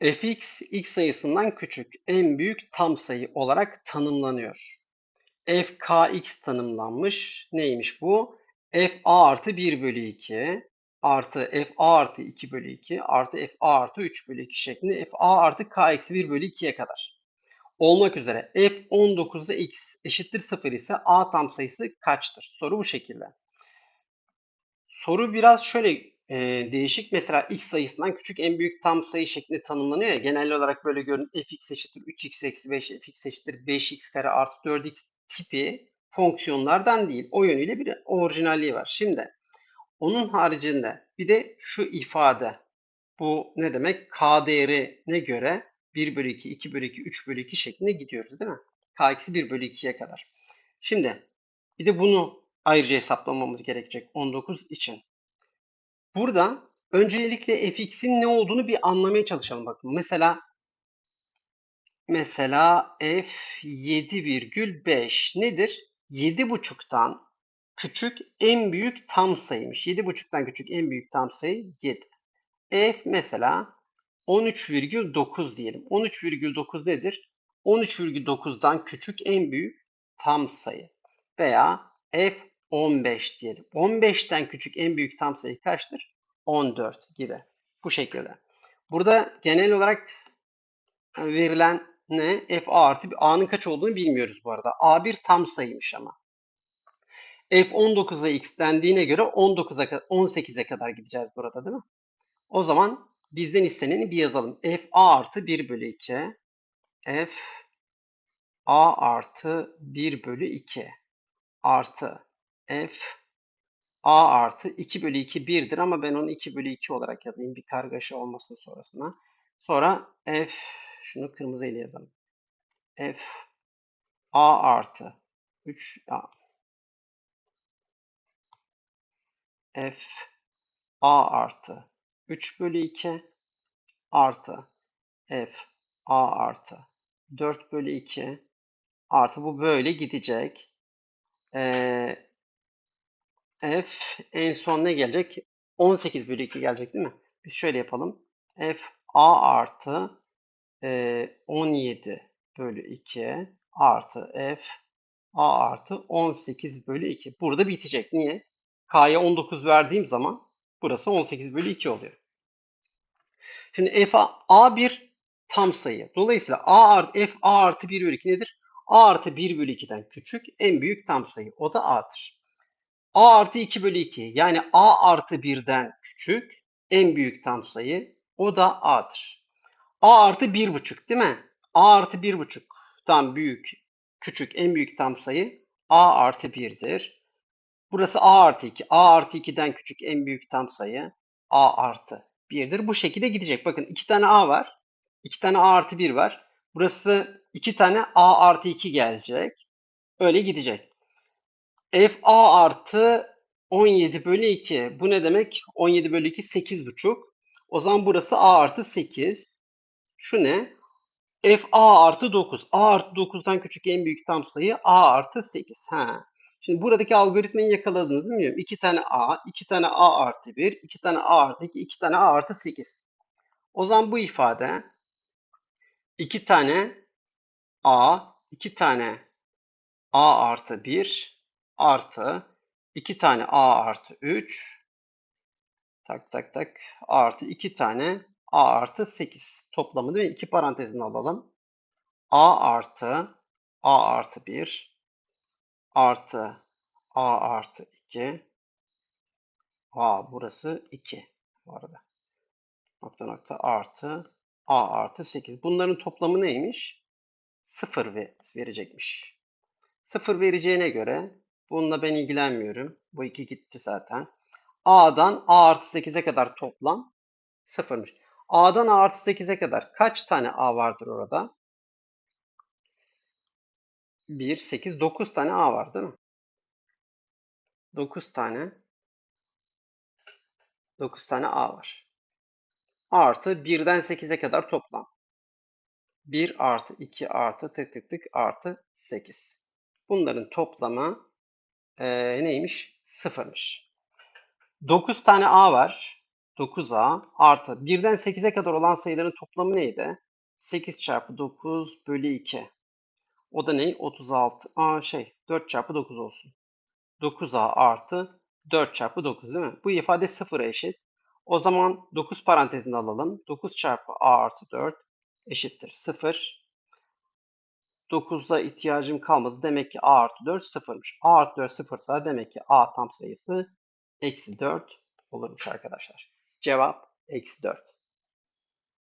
fx x sayısından küçük en büyük tam sayı olarak tanımlanıyor. f kx tanımlanmış. Neymiş bu? f a artı 1 bölü 2 artı f a artı 2 bölü 2 artı f a artı 3 bölü 2 şeklinde f a artı k eksi 1 bölü 2'ye kadar olmak üzere f 19'da x eşittir 0 ise a tam sayısı kaçtır? Soru bu şekilde. Soru biraz şöyle e, değişik. Mesela x sayısından küçük en büyük tam sayı şeklinde tanımlanıyor ya. Genel olarak böyle görün fx eşittir 3x eksi 5, fx eşittir 5x kare artı 4x tipi fonksiyonlardan değil. O yönüyle bir orijinalliği var. Şimdi onun haricinde bir de şu ifade. Bu ne demek? K değerine göre 1 bölü 2, 2 bölü 2, 3 bölü 2 şeklinde gidiyoruz değil mi? K eksi 1 bölü 2'ye kadar. Şimdi bir de bunu ayrıca hesaplamamız gerekecek 19 için. Burada öncelikle fx'in ne olduğunu bir anlamaya çalışalım bakın. Mesela mesela f 7,5 nedir? 7,5'tan küçük en büyük tam sayıymış. 7,5'tan küçük en büyük tam sayı 7. f mesela 13,9 diyelim. 13,9 nedir? 13,9'dan küçük en büyük tam sayı. Veya f 15 diyelim. 15'ten küçük en büyük tam sayı kaçtır? 14 gibi. Bu şekilde. Burada genel olarak verilen ne? f a artı a'nın kaç olduğunu bilmiyoruz bu arada. a bir tam sayıymış ama. f 19'a x dendiğine göre 19'a 18'e kadar gideceğiz burada değil mi? O zaman bizden isteneni bir yazalım. f a artı 1 bölü 2 f a artı 1 bölü 2 artı f a artı 2 bölü 2 1'dir ama ben onu 2 bölü 2 olarak yazayım. Bir kargaşa olmasın sonrasına. Sonra f şunu kırmızı ile yazalım. f a artı 3 a f a artı 3 bölü 2 artı f a artı 4 bölü 2 artı bu böyle gidecek. Ee, f en son ne gelecek? 18 bölü 2 gelecek değil mi? Biz şöyle yapalım. f a artı e, 17 bölü 2 artı f a artı 18 bölü 2. Burada bitecek. Niye? k'ya 19 verdiğim zaman burası 18 bölü 2 oluyor. Şimdi f a, a bir tam sayı. Dolayısıyla a artı f a artı 1 bölü 2 nedir? a artı 1 bölü 2'den küçük en büyük tam sayı. O da a'dır. A artı 2 bölü 2 yani a artı 1'den küçük en büyük tam sayı. O da a'dır. a artı 1,5 değil mi? a artı 1,5'tan büyük küçük en büyük tam sayı a artı 1'dir. Burası a artı 2. a artı 2'den küçük en büyük tam sayı a artı 1'dir. Bu şekilde gidecek. Bakın iki tane a var. iki tane a artı 1 var. Burası iki tane a artı 2 gelecek. Öyle gidecek. F a artı 17 bölü 2. Bu ne demek? 17 bölü 2 8,5. O zaman burası a artı 8. Şu ne? f a artı 9. a artı 9'dan küçük en büyük tam sayı a artı 8. Ha. Şimdi buradaki algoritmayı yakaladınız mı bilmiyorum. 2 tane a, 2 tane a artı 1, 2 tane a artı 2, 2 tane a artı 8. O zaman bu ifade 2 tane a, 2 tane a artı 1 artı 2 tane a artı 3 tak tak tak artı 2 tane a artı 8 toplamı değil mi? 2 parantezini alalım. a artı a artı 1 artı a artı 2 a burası 2 bu arada. Nokta nokta artı a artı 8. Bunların toplamı neymiş? 0 verecekmiş. 0 vereceğine göre bununla ben ilgilenmiyorum. Bu 2 gitti zaten. A'dan A artı 8'e kadar toplam 0'mış. A'dan A artı 8'e kadar kaç tane A vardır orada? 1, 8, 9 tane A var değil mi? 9 tane 9 tane A var. Artı 1'den 8'e kadar toplam. 1 artı 2 artı tık tık tık artı 8. Bunların toplamı e, neymiş? Sıfırmış. 9 tane A var. 9A artı 1'den 8'e kadar olan sayıların toplamı neydi? 8 çarpı 9 bölü 2. O da ne? 36. Aa şey 4 çarpı 9 olsun. 9A artı 4 çarpı 9 değil mi? Bu ifade sıfıra eşit. O zaman 9 parantezinde alalım. 9 çarpı A artı 4 eşittir 0. 9'a ihtiyacım kalmadı. Demek ki A artı 4 sıfırmış. A artı 4 sıfırsa demek ki A tam sayısı eksi 4 olurmuş arkadaşlar. Cevap eksi 4.